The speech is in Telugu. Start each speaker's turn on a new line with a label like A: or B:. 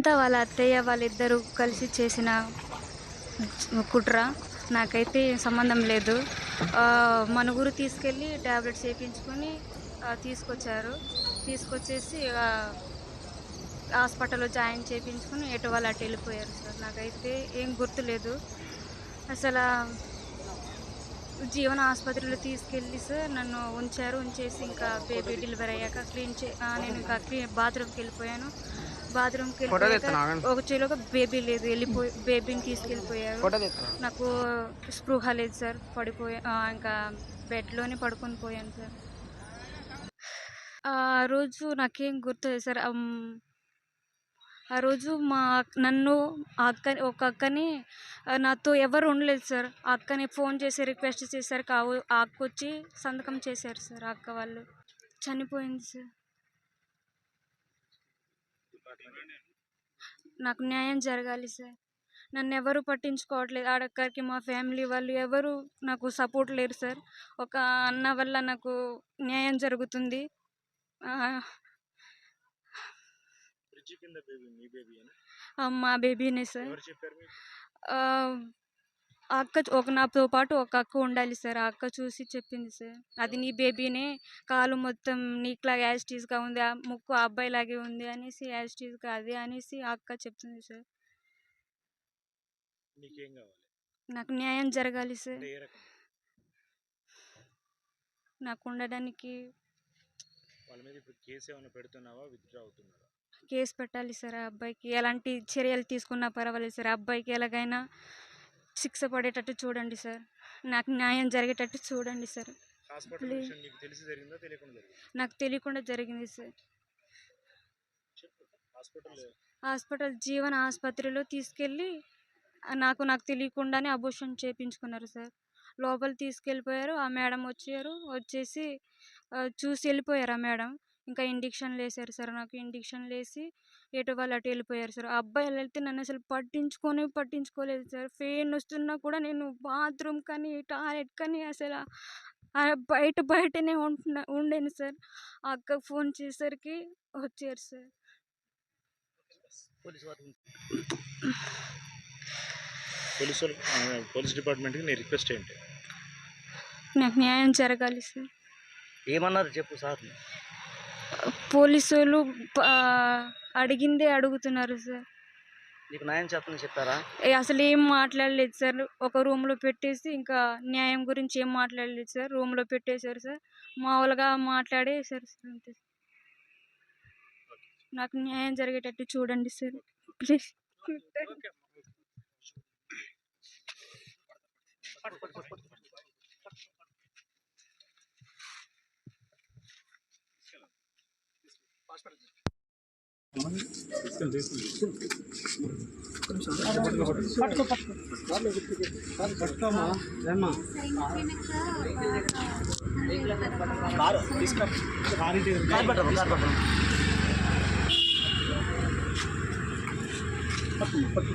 A: అంతా వాళ్ళ అత్తయ్య వాళ్ళిద్దరూ కలిసి చేసిన కుట్ర నాకైతే సంబంధం లేదు. మనుగురు తీసుకెళ్ళి ట్యాబ్లెట్స్ వేయించుకొని తీసుకొచ్చారు. తీసుకొచ్చేసి హాస్పిటల్లో జాయిన్ చేయించుకొని ఎటు వాళ్ళు అటు వెళ్ళిపోయారు సార్. నాకైతే ఏం గుర్తులేదు. అసలు జీవన ఆసుపత్రిలో తీసుకెళ్ళి సార్ నన్ను ఉంచారు. ఉంచేసి ఇంకా బేబీ డెలివరీ అయ్యాక క్లీన్ చే నేను ఇంకా క్లీన్ బాత్రూమ్కి వెళ్ళిపోయాను. బాత్రూమ్కి వెళ్ళిపోయాక ఒక చెలోగా బేబీ లేదు. వెళ్ళిపోయి బేబీని తీసుకెళ్ళిపోయారు. నాకు స్పృహ లేదు సార్. పడిపోయా ఇంకా బెడ్లోనే పడుకొని పోయాను సార్. ఆ రోజు నాకేం గుర్తుంది సార్. ఆ రోజు మా నన్ను ఆ అక్క ఒక అక్కని నాతో ఎవరు ఉండలేదు సార్. ఆ అక్కని ఫోన్ చేసి రిక్వెస్ట్ చేశారు. కావు ఆ అక్క వచ్చి సంతకం చేశారు సార్ ఆ అక్క వాళ్ళు. చనిపోయింది సార్. నాకు న్యాయం జరగాలి సార్. నన్ను ఎవరు పట్టించుకోవట్లేదు. ఆడక్కరికి మా ఫ్యామిలీ వాళ్ళు ఎవరు నాకు సపోర్ట్ లేరు సార్. ఒక అన్న వల్ల నాకు న్యాయం జరుగుతుంది.
B: బ్రిడ్జి కింద బేబీ మీ
A: బేబీనే సార్.
B: ఎవరు చెప్పారు మీకు?
A: అక్క ఒక నాతో పాటు ఒక అక్క ఉండాలి సార్. ఆ అక్క చూసి చెప్పింది సార్. అది నీ బేబీనే కాలు మొత్తం నీకులాగా యాజిటీస్గా ఉంది ఆ ముక్కు ఆ అబ్బాయి లాగే ఉంది అనేసి యాజిటీస్గా అదే అనేసి ఆ అక్క చెప్తుంది సార్.
B: నీకేం కావాలి?
A: నాకు న్యాయం జరగాలి సార్. నాకు ఉండడానికి
B: వాళ్ళ మీద ఇప్పుడు కేసు ఏమైనా పెడుతున్నావా విత్డ్రా అవుతున్నారా
A: కేసు పెట్టాలి సార్ ఆ అబ్బాయికి. ఎలాంటి చర్యలు తీసుకున్నా పర్వాలేదు సార్. ఆ అబ్బాయికి ఎలాగైనా శిక్ష పడేటట్టు చూడండి సార్. నాకు న్యాయం జరిగేటట్టు చూడండి సార్.
B: నీకు తెలియకుండా జరిగిందా?
A: సార్.
B: హాస్పిటల్
A: జీవన ఆసుపత్రిలో తీసుకెళ్ళి నాకు నాకు తెలియకుండానే అబోషన్ చేయించుకున్నారు సార్. లోపల తీసుకెళ్ళిపోయారు. ఆ మేడం వచ్చారు. వచ్చేసి చూసి వెళ్ళిపోయారు ఆ మేడం. ఇంకా ఇండిక్షన్లు వేసారు సార్ నాకు ఇండిక్షన్లు వేసి ఎటు వాళ్ళు అటు వెళ్ళిపోయారు సార్. ఆ అబ్బాయిలు వెళ్తే నన్ను అసలు పట్టించుకొని పట్టించుకోలేదు సార్. ఫెయిన్ వస్తున్నా కూడా నేను బాత్రూమ్ కానీ టాయిలెట్ కానీ అసలు బయట బయటనే ఉంటున్నా ఉండేను సార్. ఆ అక్కకు ఫోన్ చేసరికి వచ్చారు సార్.
B: పోలీసు పోలీస్ డిపార్ట్మెంట్కి నీ రిక్వెస్ట్ ఏంటి?
A: నాకు న్యాయం జరగాలి సార్.
C: ఏమన్నారు చెప్పు సార్
A: పోలీసులు అడిగిందే అడుగుతున్నారు సార్.
C: మీకు న్యాయం చెప్పని చెప్పారా?
A: అసలు ఏం మాట్లాడలేదు సార్. ఒక రూమ్లో పెట్టేసి ఇంకా న్యాయం గురించి ఏం మాట్లాడలేదు సార్. రూమ్లో పెట్టేశారు సార్. మామూలుగా మాట్లాడేశారు సార్ అంతే నాకు న్యాయం జరిగేటట్టు చూడండి సార్. ప్లీజ్. పట్టు పట్టు.